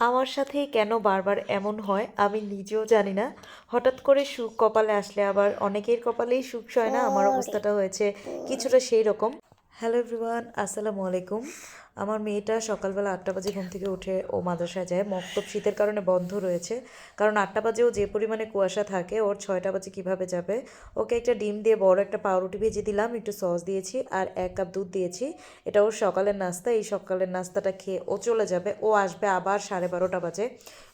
আমার সাথে কেন বারবার এমন হয় আমি নিজেও জানি না। হঠাৎ করে সুখ কপালে আসলে আবার অনেকের কপালেই সুখ হয় না আমার অবস্থাটা হয়েছে কিছুটা সেই রকম। হ্যালো এভরিওয়ান আসসালামু আলাইকুম। আমার মেয়েটা সকালবেলা আটটা বাজে ঘুম থেকে উঠে ও মাদ্রাসায় যায়। মক্তব শীতের কারণে বন্ধ রয়েছে। কারণ আটটা বাজেও যে পরিমাণে কুয়াশা থাকে ওর ছয়টা বাজে কীভাবে যাবে? ওকে একটা ডিম দিয়ে বড় একটা পাউরুটি ভেজে দিলাম একটু সস দিয়েছি আর এক কাপ দুধ দিয়েছি। এটা ওর সকালের নাস্তা এই সকালের নাস্তাটা খেয়ে ও চলে যাবে। ও আসবে আবার সাড়ে বারোটা বাজে।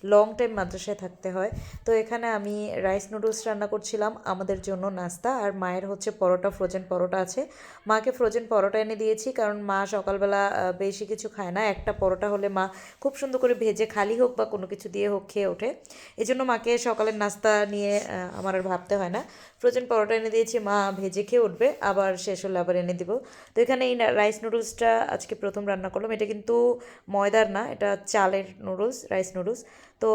লং টাইম মাদ্রাসায় থাকতে হয়। তো এখানে আমি রাইস নুডলস রান্না করছিলাম আমাদের জন্য নাস্তা। আর মায়ের হচ্ছে পরোটা ফ্রোজেন পরোটা আছে। মাকে ফ্রোজেন পরোটা এনে দিয়েছি কারণ মা সকালবেলা আহ, বেশি কিছু খায় না। একটা পরোটা হলে মা খুব সুন্দর করে ভেজে খালি হোক বা কোনো কিছু দিয়ে হোক খেয়ে ওঠে। এই জন্য মাকে সকালের নাস্তা নিয়ে আমার আর ভাবতে হয় না। ফ্রোজেন পরোটা এনে দিয়েছি, মা ভেজে খেয়ে উঠবে, আবার শেষ হলে আবার এনে দিব। তো এখানে এই রাইস নুডলসটা আজকে প্রথম রান্না করলাম। এটা কিন্তু ময়দার না, এটা চালের নুডলস রাইস নুডলস তো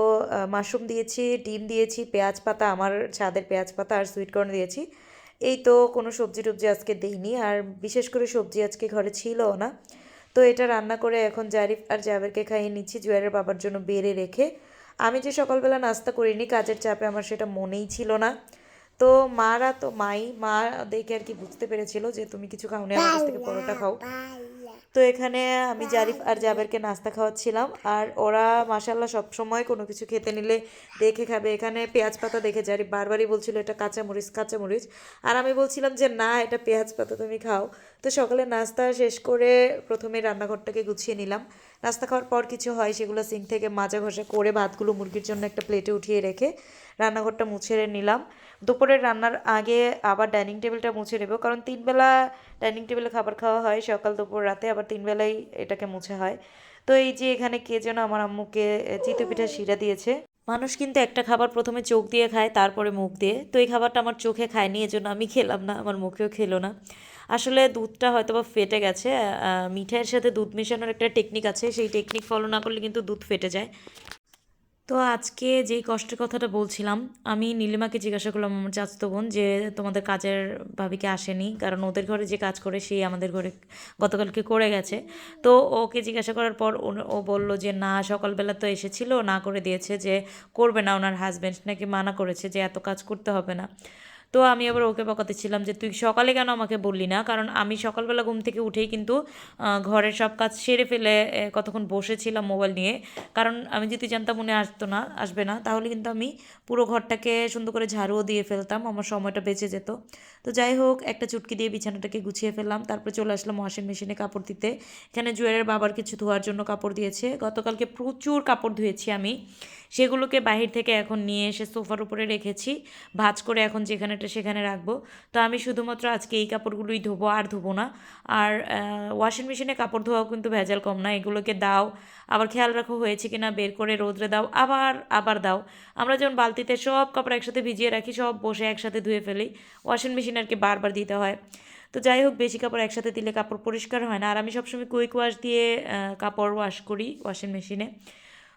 মাশরুম দিয়েছি, ডিম দিয়েছি, পেঁয়াজ পাতা, আমার ছাদের পেঁয়াজ পাতা আর সুইট কর্ন দিয়েছি। এই তো কোনো সবজি টবজি আজকে দিইনি, আর বিশেষ করে সবজি আজকে ঘরে ছিল না। তো এটা রান্না করে এখন জারিফ আর জাবেরকে খাইয়ে নিচ্ছি জুয়ারের বাবার জন্য বেড়ে রেখে। আমি যে সকালবেলা নাস্তা করিনি, কাজের চাপে আমার সেটা মনেই ছিল না। তো মারা তো মাই, মা দেখে আর কি বুঝতে পেরেছিল যে তুমি কিছু খাওনি, আমার কাছ থেকে পরোটা খাও। তো এখানে আমি জারিফ আর জাবেরকে নাস্তা খাওয়াচ্ছিলাম। আর ওরা মাসাল্লাহ সবসময় কোনো কিছু খেতে নিলে দেখে খাবে। এখানে পেঁয়াজ পাতা দেখে জারিফ বারবারই বলছিল, এটা কাঁচামরিচ কাঁচামরিচ। আর আমি বলছিলাম যে, না, এটা পেঁয়াজ পাতা, তুমি খাও। তো সকালে নাস্তা শেষ করে প্রথমে রান্নাঘরটাকে গুছিয়ে নিলাম। নাস্তা খাওয়ার পর কিছু হয়, সেগুলো সিঙ্ক থেকে মাজা ঘষা করে ভাতগুলো মুরগির জন্য একটা প্লেটে উঠিয়ে রেখে রান্নাঘরটা মুছে নিলাম। দুপুরের রান্নার আগে আবার ডাইনিং টেবিলটা মুছে নেব, কারণ তিনবেলা ডাইনিং টেবিলে খাবার খাওয়া হয়, সকাল, দুপুর, রাতে আবার তিনবেলাই এটাকে মুছে হয়। তো এই যে এখানে কে যেন আমার আম্মুকে চিতই পিঠা শিরা দিয়েছে। মানুষ কিন্তু একটা খাবার প্রথমে চোখ দিয়ে খায়, তারপরে মুখ দিয়ে। তো এই খাবারটা আমার চোখে খায়নি, এজন্য আমি খেলাম না, আমার মুখেও খেলো না। আসলে দুধটা হয়তো বা ফেটে গেছে মিঠাইয়ের সাথে দুধ মেশানোর একটা টেকনিক আছে, সেই টেকনিক ফলো না করলে কিন্তু দুধ ফেটে যায়। তো আজকে যেই কষ্টের কথাটা বলছিলাম, আমি নীলিমাকে জিজ্ঞাসা করলাম, আমার চাচাতো বোন, যে তোমাদের কাজের ভাবিকে আসেনি, কারণ ওদের ঘরে যে কাজ করে, সেই আমাদের ঘরে গতকালকে করে গেছে। তো ওকে জিজ্ঞাসা করার পর ও বলল যে, না, সকালবেলা তো এসেছিল, না করে দিয়েছে যে, করবে না। ওনার হাজব্যান্ড নাকি মানা করেছে যে, এত কাজ করতে হবে না। তো আমি আবার ওকে বকাতে ছিলাম যে, তুই সকালে কেন আমাকে বললি না? কারণ আমি সকালবেলা ঘুম থেকে উঠেই কিন্তু ঘরের সব কাজ সেরে ফেলে কতক্ষণ বসেছিলাম মোবাইল নিয়ে। কারণ আমি যদি জানতাম মনে আসতো না, আসবে না, তাহলে কিন্তু আমি পুরো ঘরটাকে সুন্দর করে ঝাড়ুও দিয়ে ফেলতাম, আমার সময়টা বেঁচে যেত। তো যাই হোক, একটা চুটকি দিয়ে বিছানাটাকে গুছিয়ে ফেললাম, তারপরে চলে আসলাম ওয়াশিং মেশিনে কাপড় দিতে। এখানে জুয়েলের বাবার কিছু ধোয়ার জন্য কাপড় দিয়েছে। গতকালকে প্রচুর কাপড় ধুয়েছি আমি। সেগুলোকে বাহির থেকে এখন নিয়ে এসে সোফার উপরে রেখেছি, ভাজ করে এখন যেখানেটা সেখানে রাখব। তো আমি শুধুমাত্র আজকে এই কাপড়গুলোই ধোবো, আর ধোবো না। আর ওয়াশিং মেশিনে কাপড় ধোয়াও কিন্তু ভেজাল কম না, এগুলোকে দাও। আবার খেয়াল রাখো, হয়েছে কি না বের করে রোদ্রে দাও, আবার আবার দাও। আমরা যেমন বালতিতে সব কাপড় একসাথে ভিজিয়ে রাখি, সব বসে একসাথে ধুয়ে ফেলি ওয়াশিং মেশিন আর কি বারবার দিতে হয়। তো যাই হোক, বেশি কাপড় একসাথে দিলে কাপড় পরিষ্কার হয় না। আর আমি সবসময় কুইক ওয়াশ দিয়ে কাপড় ওয়াশ করি ওয়াশিং মেশিনে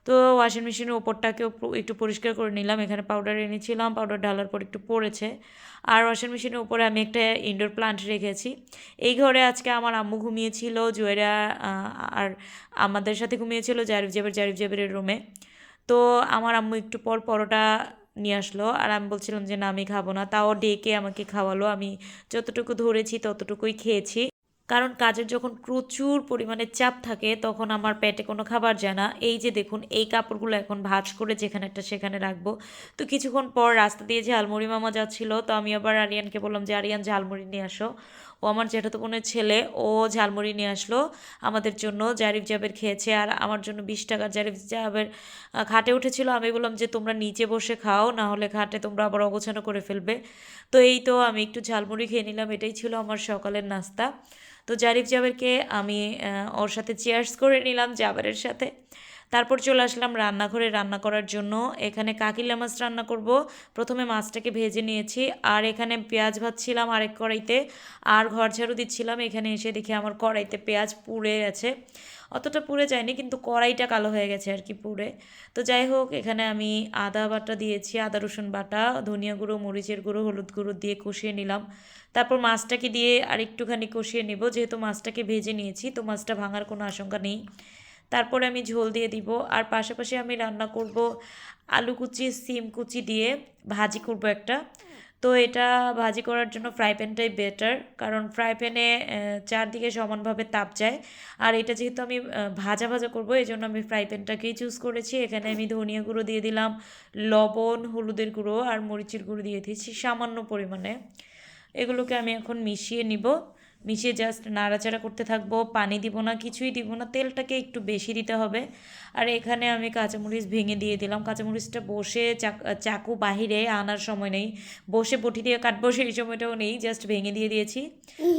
তো ওয়াশিং মেশিনের ওপরটাকেও একটু পরিষ্কার করে নিলাম। এখানে পাউডার এনেছিলাম পাউডার ঢালার পর একটু পড়েছে। আর ওয়াশিং মেশিনের উপরে আমি একটা ইনডোর প্লান্ট রেখেছি। এই ঘরে আজকে আমার আম্মু ঘুমিয়েছিল, জুয়েরা আর আমাদের সাথে ঘুমিয়েছিল জারিফ জাবের, জারিফ জাবেরের রুমে তো আমার আম্মু একটু পর পরোটা নিয়ে আসলো আর আমি বলছিলাম যে, না, আমি খাব না। তাও ডেকে আমাকে খাওয়ালো। আমি যতটুকু ধরেছি ততটুকুই খেয়েছি। কারণ কাজের যখন প্রচুর পরিমাণে চাপ থাকে, তখন আমার পেটে কোনো খাবার যায় না। এই যে দেখুন, এই কাপড়গুলো এখন ভাজ করে যেখানে একটা সেখানে রাখব। তো কিছুক্ষণ পর রাস্তা দিয়ে ঝালমুড়ি মামা যাচ্ছিল, তো আমি আবার আরিয়ানকে বললাম যে, আরিয়ান ঝালমুড়ি নিয়ে আসো। ও আমার জ্যাঠাতো বোনের ছেলে, ও ঝালমুড়ি নিয়ে আসলো, আমাদের জন্য জারিফ জাবের খেয়েছে। আর আমার জন্য বিশ টাকার জারিফ জাবের খাটে উঠেছিল। আমি বললাম যে, তোমরা নিচে বসে খাও, না হলে খাটে তোমরা আবার অগোছানো করে ফেলবে। তো এই তো আমি একটু ঝালমুড়ি খেয়ে নিলাম। এটাই ছিল আমার সকালের নাস্তা। তো জারিফ জাবেরকে আমি ওর সাথে চেয়ার্স করে নিলাম জাবারের সাথে। তারপর চলে আসলাম রান্নাঘরে। রান্না করার জন্য এখানে কাকিলা মাছ রান্না করব। প্রথমে মাছটাকে ভেজে নিয়েছি। আর এখানে পেঁয়াজ ভাজছিলাম আরেক কড়াইতে। আর ঘর ঝাড়ু দিচ্ছিলাম। এখানে এসে দেখি আমার কড়াইতে পেঁয়াজ পুড়ে গেছে। অতটা পুড়ে যায়নি, কিন্তু কড়াইটা কালো হয়ে গেছে আর কি পুড়ে। তো যাই হোক, এখানে আমি আদা বাটা দিয়েছি, আদা, রসুন বাটা, ধনিয়া গুঁড়ো, মরিচের গুঁড়ো, হলুদ গুঁড়ো দিয়ে কষিয়ে নিলাম। তারপর মাছটাকে দিয়ে আর একটুখানি কষিয়ে নেব। যেহেতু মাছটাকে ভেজে নিয়েছি, তো মাছটা ভাঙার কোনো আশঙ্কা নেই। তারপরে আমি ঝোল দিয়ে দিব। আর পাশাপাশি আমি রান্না করব আলু কুচি, সিম কুচি দিয়ে ভাজি করব একটা। তো এটা ভাজি করার জন্য ফ্রাই প্যানটাই বেটার, কারণ ফ্রাই প্যানে চারদিকে সমানভাবে তাপ যায়। আর এটা যেহেতু আমি ভাজা ভাজা করব এই জন্য আমি ফ্রাই প্যানটাকেই চুজ করেছি। এখানে আমি ধনিয়া গুঁড়ো দিয়ে দিলাম, লবণ, হলুদের গুঁড়ো আর মরিচের গুঁড়ো দিয়ে দিয়েছি সামান্য পরিমাণে। এগুলোকে আমি এখন মিশিয়ে নিব। মিশিয়ে জাস্ট নাড়াচাড়া করতে থাকব, পানি দিব না, কিছুই দিব না, তেলটাকে একটু বেশি দিতে হবে। আর এখানে আমি কাঁচামরিচ ভেঙে দিয়ে দিলাম। কাঁচামরিচটা বসে চাক- বাহিরে আনার সময় নেই। বসে বটি দিয়ে কাটবো, সেই সময়টাও নেই জাস্ট ভেঙে দিয়ে দিয়েছি।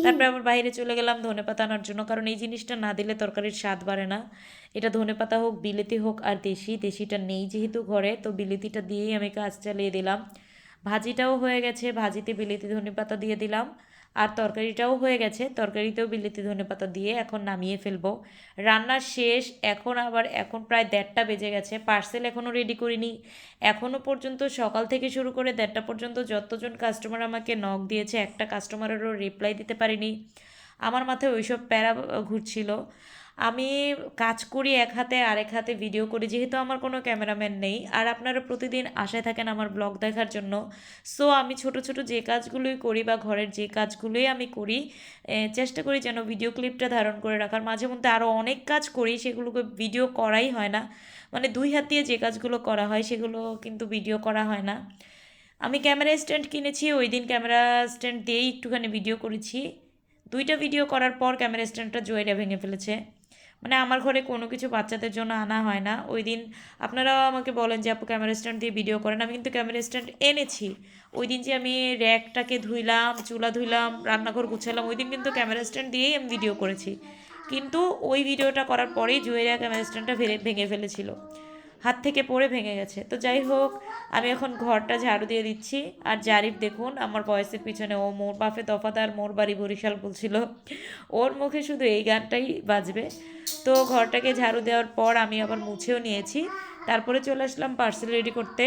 তারপরে আবার বাইরে চলে গেলাম ধনেপাতা আনার জন্য, কারণ এই জিনিসটা না দিলে তরকারির স্বাদ বাড়ে না। এটা ধনেপাতা হোক, বিলেতি হোক আর দেশি, দেশিটা নেই যেহেতু ঘরে, তো বিলেতিটা দিয়েই আমি কাজ চালিয়ে দিলাম। ভাজিটাও হয়ে গেছে, ভাজিতে বিলেতি ধনেপাতা দিয়ে দিলাম। আর তরকারিটাও হয়ে গেছে। তরকারিতেও বিলেতি ধনেপাতা দিয়ে এখন নামিয়ে ফেলব। রান্নার শেষ, এখন আবার, এখন প্রায় দেড়টা বেজে গেছে। পার্সেল এখনও রেডি করিনি। এখনও পর্যন্ত সকাল থেকে শুরু করে দেড়টা পর্যন্ত যতজন কাস্টমার আমাকে নক দিয়েছে, একটা কাস্টমারেরও রিপ্লাই দিতে পারিনি। আমার মাথায় ওইসব প্যারা ঘুরছিল। আমি কাজ করি এক হাতে, আরেক হাতে ভিডিও করি, যেহেতু আমার কোনো ক্যামেরাম্যান নেই। আর আপনারা প্রতিদিন আশায় থাকেন আমার ব্লগ দেখার জন্য। সো আমি ছোট ছোট যে কাজগুলোই করি বা ঘরের যে কাজগুলোই আমি করি চেষ্টা করি যেন ভিডিও ক্লিপটা ধারণ করে রাখার। মাঝে মধ্যে আরও অনেক কাজ করি, সেগুলোকে ভিডিও করাই হয় না। মানে দুই হাত দিয়ে যে কাজগুলো করা হয়, সেগুলো কিন্তু ভিডিও করা হয় না। আমি ক্যামেরা স্ট্যান্ড কিনেছি, ওই দিন ক্যামেরা স্ট্যান্ড দিয়েই একটুখানি ভিডিও করেছি। দুইটা ভিডিও করার পর ক্যামেরা স্ট্যান্ডটা জয়েরা ভেঙে ফেলেছে। মানে আমার ঘরে কোনো কিছু বাচ্চাদের জন্য আনা হয় না। ওই দিন আপনারাও আমাকে বলেন যে, আপু ক্যামেরা স্ট্যান্ড দিয়ে ভিডিও করেন। আমি কিন্তু ক্যামেরা স্ট্যান্ড এনেছি। ওই দিন যে আমি র্যাকটাকে ধুইলাম, চুলা ধুইলাম, রান্নাঘর গুছালাম ওই দিন কিন্তু ক্যামেরা স্ট্যান্ড দিয়েই আমি ভিডিও করেছি। কিন্তু ওই ভিডিওটা করার পরেই জুয়েরিয়া ক্যামেরা স্ট্যান্ডটা ভেঙে ভেঙে ফেলেছিল। হাত থেকে পড়ে ভেঙে গেছে। তো যাই হোক, আমি এখন ঘরটা ঝাড়ু দিয়ে দিচ্ছি। আর জারিফ, দেখুন, আমার বয়সের পিছনে ও মোর বাফে দফাদার মোর বাড়ি বরিশাল বলছিল। ওর মুখে শুধু এই গানটাই বাজবে। তো ঘরটাকে ঝাড়ু দেওয়ার পর আমি আবার মুছেও নিয়েছি। তারপরে চলে আসলাম পার্সেল রেডি করতে।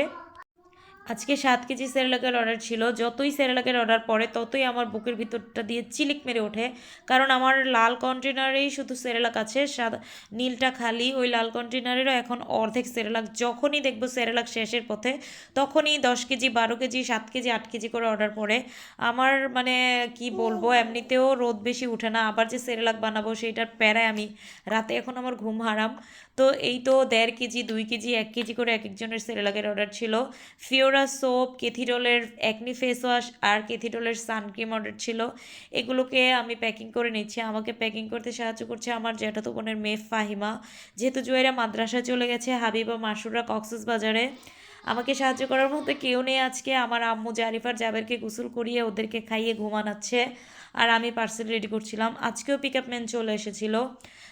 আজকে সাত কেজি সেরেলাকের অর্ডার ছিল। যতই সেরেলাকের অর্ডার পড়ে ততই আমার বুকের ভিতরটা দিয়ে চিলিক মেরে ওঠে। কারণ আমার লাল কন্টেনারেই শুধু সেরেলাক আছে সাদা নীলটা খালি। ওই লাল কন্টেনারেরও এখন অর্ধেক সেরেলাক। যখনই দেখব সেরেলাক শেষের পথে তখনই দশ কেজি বারো কেজি সাত কেজি আট কেজি করে অর্ডার পড়ে। আমার মানে কি বলব এমনিতেও রোদ বেশি উঠে না। আবার যে সেরেলাক বানাবো সেইটার প্যারায় আমি রাতে এখন আমার ঘুম হারাম। তো এই তো দেড় কেজি দুই কেজি এক কেজি করে এক একজনের সেরেলাকের অর্ডার ছিল। ফিওরা সোপ কেথিডলের অ্যাকনি ফেস ওয়াশ আর কেথিডলের সানক্রিম অর্ডার ছিল। এগুলোকে আমি প্যাকিং করে নিচ্ছি। আমাকে প্যাকিং করতে সাহায্য করছে আমার জ্যাঠাতো বোনের মেয়ে ফাহিমা। যেহেতু জুয়েরা মাদ্রাসায় চলে গেছে, হাবিবা মাসুরা কক্সেস বাজারে। আমাকে সাহায্য করার মতো কেউ নেই আজকে। আমার আম্মু জারিফার জাবেরকে গোসল করিয়ে ওদেরকে খাইয়ে ঘুমানাচ্ছে আর আমি পার্সেল রেডি করছিলাম। আজকেও পিক আপ ম্যান চলে এসেছিল।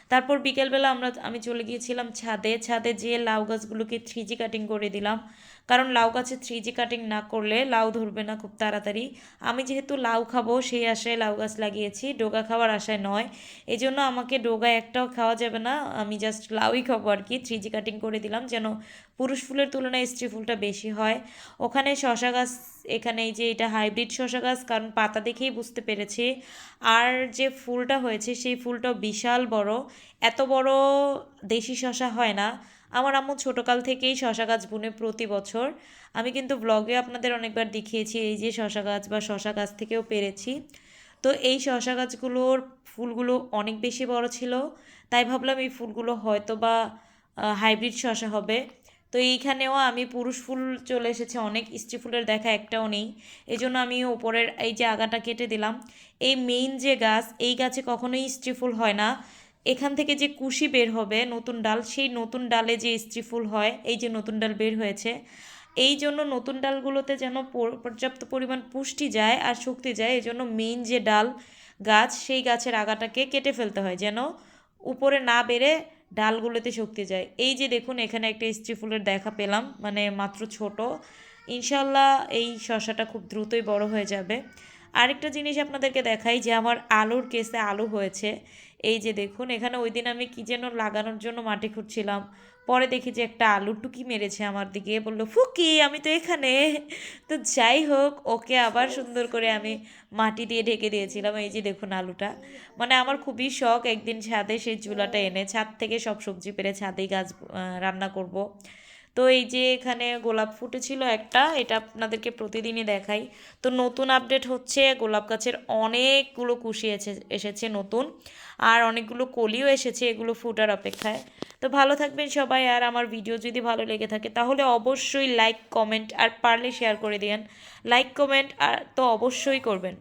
তারপর বিকেলবেলা আমরা, আমি চলে গিয়েছিলাম ছাদে। ছাদে যেয়ে লাউ গাছগুলোকে থ্রি জি কাটিং করে দিলাম। কারণ লাউ গাছে থ্রি জি কাটিং না করলে লাউ ধরবে না খুব তাড়াতাড়ি। আমি যেহেতু লাউ খাব, সেই আশায় লাউ গাছ লাগিয়েছি। ডোগা খাওয়ার আশায় নয়। এই জন্য আমাকে ডোগা একটাও খাওয়া যাবে না। আমি জাস্ট লাউই খাব আর কি। থ্রি জি কাটিং করে দিলাম যেন পুরুষ ফুলের তুলনায় স্ত্রী ফুলটা বেশি হয়। ওখানে শশা গাছ, এখানে এই যে এটা হাইব্রিড শশা গাছ, কারণ পাতা দেখেই বুঝতে পেরেছি। আর যে ফুলটা হয়েছে, সেই ফুলটা বিশাল বড়। এত বড় দেশি শশা হয় না। আমার আম্মু ছোটোকাল থেকেই শশা গাছ বুনে প্রতি বছর। আমি কিন্তু ব্লগে আপনাদের অনেকবার দেখিয়েছি, এই যে শশা গাছ বা শশা গাছ থেকেও পেরেছি। তো এই শশা গাছগুলোর ফুলগুলো অনেক বেশি বড় ছিল, তাই ভাবলাম এই ফুলগুলো হয়তো বা হাইব্রিড শশা হবে। তো এইখানেও আমি পুরুষ ফুল চলে এসেছে, অনেক স্ত্রী ফুলের দেখা একটাও নেই। এই জন্য আমি ওপরের এই যে আগাটা কেটে দিলাম। এই মেইন যে গাছ, এই গাছে কখনোই স্ত্রী ফুল হয় না। এখান থেকে যে কুশি বের হবে, নতুন ডাল, সেই নতুন ডালে যে স্ত্রী ফুল হয়, এই যে নতুন ডাল বের হয়েছে, এই জন্য নতুন ডালগুলোতে যেন পর্যাপ্ত পরিমাণ পুষ্টি যায় আর শক্তি যায়, এই জন্য মেইন যে ডাল গাছ, সেই গাছের আগাটাকে কেটে ফেলতে হয় যেন উপরে না বেড়ে ডালগুলোতে শক্তি যায়। এই যে দেখুন, এখানে একটা স্ত্রী ফুলের দেখা পেলাম মানে মাত্র ছোট। ইনশাল্লাহ এই শশাটা খুব দ্রুতই বড় হয়ে যাবে। আরেকটা জিনিস আপনাদেরকে দেখাই যে আমার আলুর কেসে আলু হয়েছে। এই যে দেখুন, এখানে ওই দিন আমি কী যেন লাগানোর জন্য মাটি খুঁড়ছিলাম। পরে দেখি যে একটা আলু টুকি মেরেছে আমার দিকে। বলল, ফুকি, আমি তো এখানে। তো যাই হোক, ওকে আবার সুন্দর করে আমি মাটি দিয়ে ঢেকে দিয়েছিলাম। এই যে দেখুন আলুটা। মানে আমার খুবই শখ একদিন ছাদে সেই চুলাটা এনে, ছাদ থেকে সব সবজি পেরে ছাদেই গাছ রান্না করব। তো এই যে এখানে গোলাপ ফুটেছিল একটা, এটা আপনাদেরকে প্রতিদিনই দেখাই। তো নতুন আপডেট হচ্ছে, গোলাপ গাছের অনেকগুলো কুশি এসে, এসেছে নতুন, আর অনেকগুলো কলিও এসেছে এগুলো ফুটার অপেক্ষায়। তো ভালো থাকবেন সবাই, আর আমার ভিডিও যদি ভালো লেগে থাকে, তাহলে অবশ্যই লাইক কমেন্ট আর পারলে শেয়ার করে দিন লাইক কমেন্ট আর তো অবশ্যই করবেন।